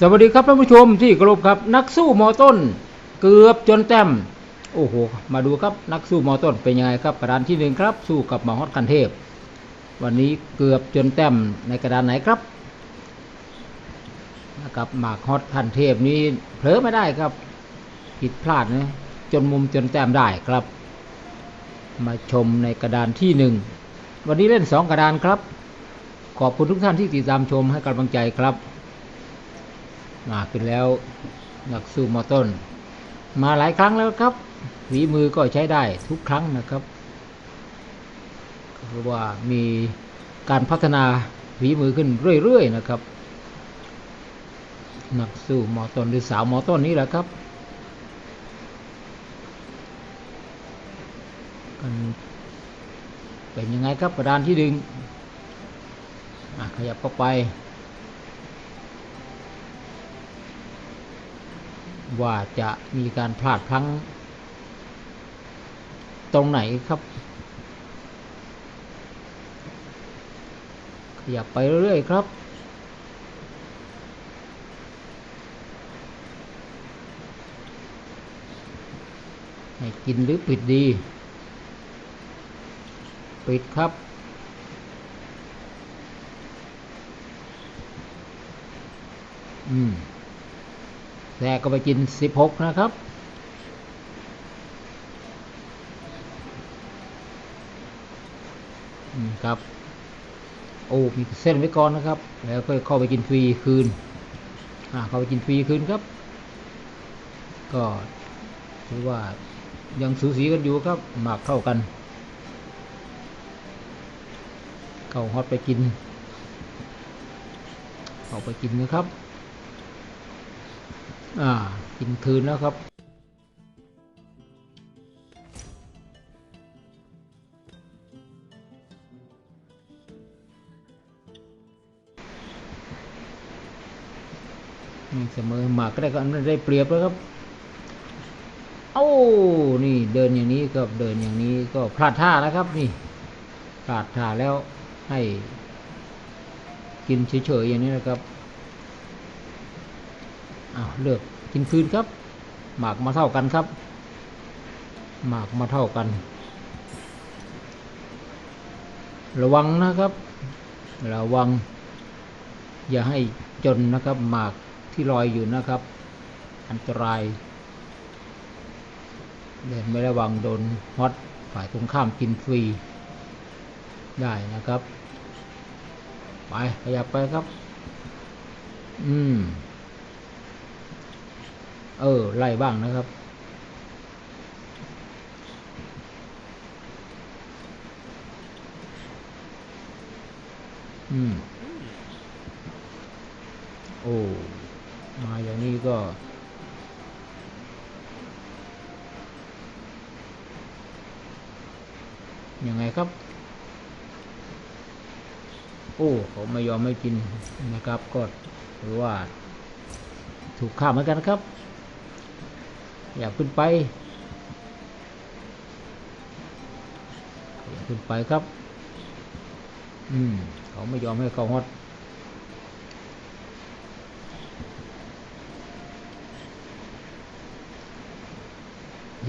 สวัสดีครับท่านผู้ชมที่เคารพครับนักสู้มอต้น เกือบจนแต้มโอ้โหมาดูครับนักสู้มอต้นเป็นยังไงครับกระดานที่หนึ่งครับ สู้กับมหอดคันเทพ วันนี้เกือบจนแต้มในกระดานไหนครับนะครับหมากฮอตคันเทพนี้เผลอไม่ได้ครับ ผิดพลาดนะจนมุมจนแต้มได้ครับ มาชมในกระดานที่หนึ่งวันนี้เล่นสองกระดานครับ ขอบคุณทุกท่านที่ติดตามชมให้กำลังใจครับ มาขึ้นแล้ว นักสู้มอต้น มาหลายครั้งแล้วครับฝีมือก็ใช้ได้ทุกครั้งนะครับเพราะว่ามีการพัฒนาฝีมือขึ้นเรื่อยๆนะครับ นักสู้มอต้นหรือสาวมอต้นนี้แหละครับกันเป็นยังไงครับกระดานที่ดึงขยับเข้าไป ว่าจะมีการพลาดพลั้ง ตรงไหนครับ ขยับไปเรื่อยๆครับ ให้กินหรือปิดดี ปิดครับอืม แรกก็ไปกิน 16 นะครับครับโอ้มีเส้นไว้ก่อนนะครับ แล้วก็เข้าไปกินฟรีคืนอ่าเข้าไปกินฟรีคืนครับ ก็ถือว่ายังสูสีกันอยู่ครับหมากเท่ากัน เข้าฮอตไปกินเข้าไปกินนะครับ อ่ากินคืนแล้วครับนี่เสมอหมากก็ได้ก็ได้เปรียบแล้วครับเอ้ นี่เดินอย่างนี้ก็เดินอย่างนี้ก็พลาดท่าแล้วครับ นี่พลาดท่าแล้วให้กินเฉยๆอย่างนี้นะครับ อ้าวเลือกกินคืนครับ หมากมาเท่ากันครับ หมากมาเท่ากัน ระวังนะครับ ระวัง อย่าให้จนนะครับ หมากที่ลอยอยู่นะครับ อันตรายเดินไม่ระวังโดนฮอตฝ่ายตรงข้ามกินฟรี ได้นะครับ ไปขยับไปครับ อืม เออ ไล่บ้างนะครับ อืม โอ้ มาอย่างนี้ก็ยังไงครับ โอ้เขาไม่ยอมไม่กินนะครับ ก็หรือว่า ถูกข้ามเหมือนกันครับ อยากขึ้นไป อยากขึ้นไปครับ อืม เขาไม่ยอมให้เขาฮอต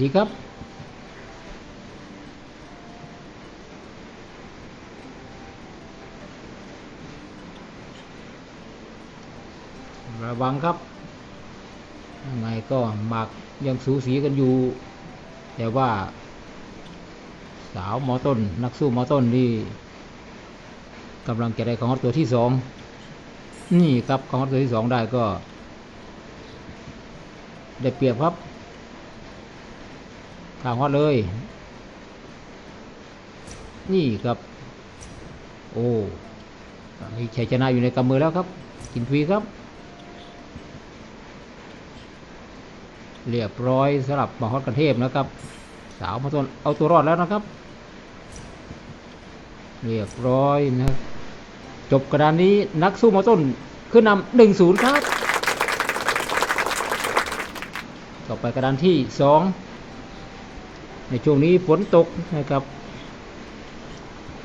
ดีครับระวังครับ ก็หมากยังสูสีกันอยู่ แต่ว่า สาวหมอต้น นักสู้หมอต้นนี่กำลังจะได้ของฮอตตัวที่สองนี่ครับของฮอตตัวที่สองได้ก็ ได้เปรียบครับทางฮอตเลย นี่ครับ โอ้มีชัยชนะอยู่ในกำมือแล้วครับ กินฟรีครับ เรียบร้อยสำหรับมหอดกันเทพนะครับ สาวมาตนเอาตัวรอดแล้วนะครับ เรียบร้อยนะจบกระดานนี้นักสู้มาต้นขึ้นนำหนึ่งศูนย์ครับ ต่อไปกระดานที่สองในช่วงนี้ฝนตกนะครับ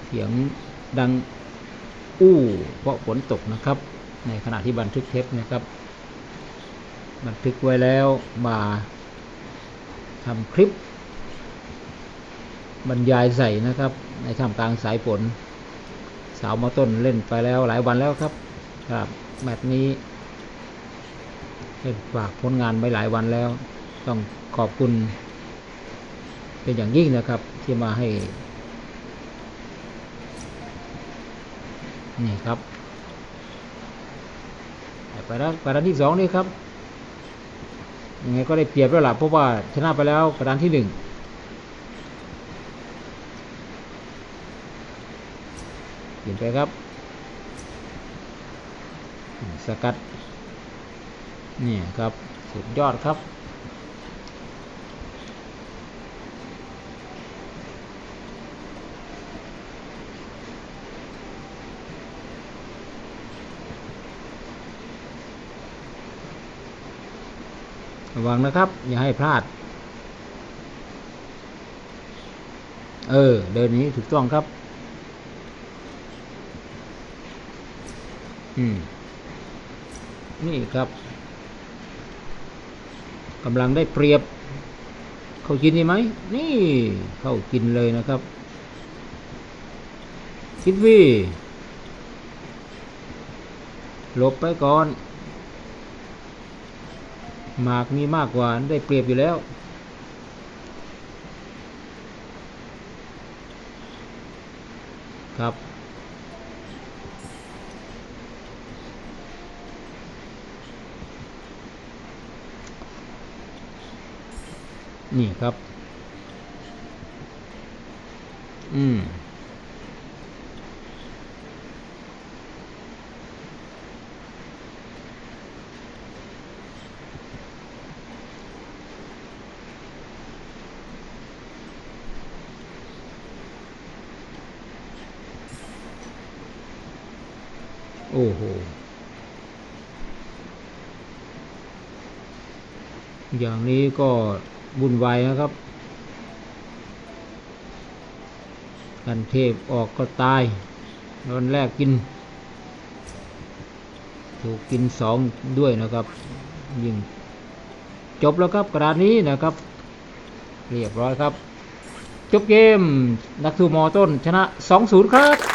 เสียงดังอู้เพราะฝนตกนะครับ ในขณะที่บันทึกเทปนะครับ บันทึกไว้แล้วมาทำคลิป บรรยายใส่นะครับ ในท่ามกลางสายฝนสาวมาต้นเล่นไปแล้วหลายวันแล้วครับครับแมตช์นี้เล่นฝากผลงานไปหลายวันแล้ว ต้องขอบคุณ เป็นอย่างยิ่งนะครับที่มาให้นี่ครับไปด้านไปด้านที่สองนี่ครับ ยังไงก็ได้เปรียบแล้วล่ะเพราะว่าชนะไปแล้วกระดานที่หนึ่งเปลี่ยนไปครับ สกัด นี่ครับ สุดยอดครับ ระวังนะครับ อย่าให้พลาด เออ เดินนี้ถูกต้องครับ อืม นี่ครับกำลังได้เปรียบ เข้ากินดีไหม นี่ เข้ากินเลยนะครับ คิดวี่หลบไปก่อน หมากมีมากกว่าได้เปรียบอยู่แล้ว ครับ นี่ครับ อืม โอ้โห อย่างนี้ก็บุญไวนะครับ กันเทพออกก็ตายตอนแรกกิน ถูกกินสองด้วยนะครับ ยิงจบแล้วครับกระดานนี้นะครับ เรียบร้อยครับ จบเกม นักสู้มอต้นชนะ 2-0 ครับ